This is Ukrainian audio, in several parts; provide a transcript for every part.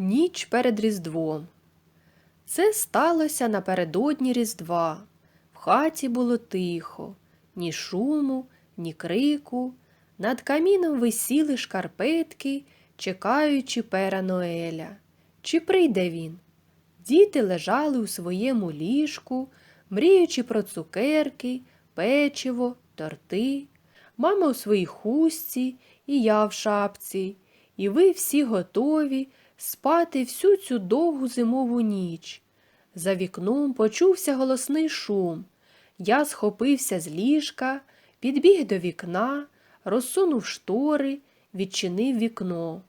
Ніч перед Різдвом. Це сталося напередодні Різдва. В хаті було тихо, ні шуму, ні крику. Над каміном висіли шкарпетки, чекаючи пера Ноеля. Чи прийде він? Діти лежали у своєму ліжку, мріючи про цукерки, печиво, торти. Мама у своїй хустці, і я в шапці, і ви всі готові спати всю цю довгу зимову ніч. За вікном почувся голосний шум. Я схопився з ліжка, підбіг до вікна, розсунув штори, відчинив вікно.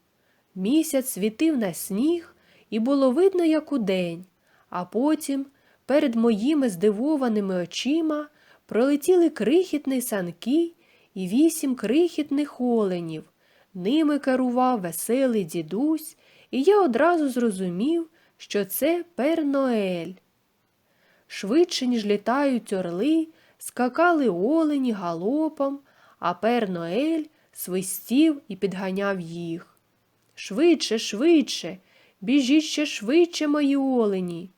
Місяць світив на сніг, і було видно, як удень, а потім перед моїми здивованими очима пролетіли крихітні санки і вісім крихітних оленів. Ними керував веселий дідусь, і я одразу зрозумів, що це пер Ноель. Швидше, ніж літають орли, скакали олені галопом, а пер Ноель свистів і підганяв їх. Швидше, швидше, біжіть ще швидше, мої олені.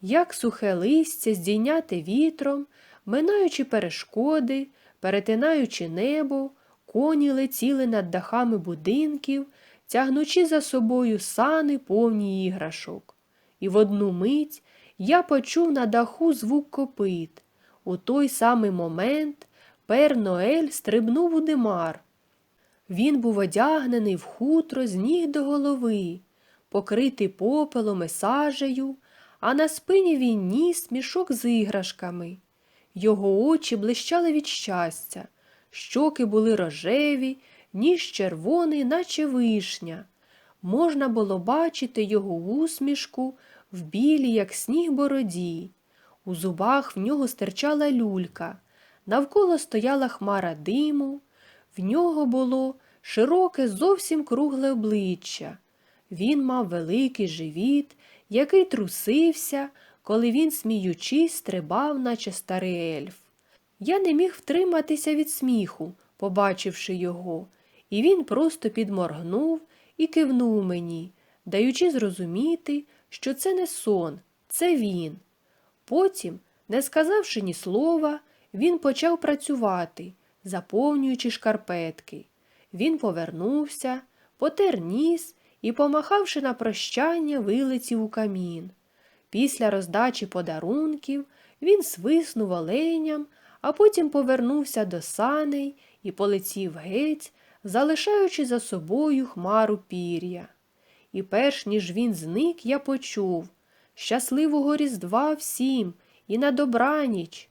Як сухе листя здійняте вітром, минаючи перешкоди, перетинаючи небо, коні летіли над дахами будинків, тягнучи за собою сани повні іграшок. І в одну мить я почув на даху звук копит. У той самий момент пер Ноель стрибнув у димар. Він був одягнений в хутро з ніг до голови, покритий попелом і сажею, а на спині він ніс мішок з іграшками. Його очі блищали від щастя, щоки були рожеві, ніж червоний, наче вишня. Можна було бачити його усмішку в білій, як сніг бороді. У зубах в нього стирчала люлька, навколо стояла хмара диму, в нього було широке, зовсім кругле обличчя. Він мав великий живіт, який трусився, коли він, сміючись, стрибав, наче старий ельф. Я не міг втриматися від сміху, побачивши його, і він просто підморгнув і кивнув мені, даючи зрозуміти, що це не сон, це він. Потім, не сказавши ні слова, він почав працювати, заповнюючи шкарпетки. Він повернувся, потер ніс і, помахавши на прощання, вилетів у камін. Після роздачі подарунків він свиснув оленям, а потім повернувся до саней і полетів геть, залишаючи за собою хмару пір'я. І перш ніж він зник, я почув щасливого Різдва всім і на добраніч.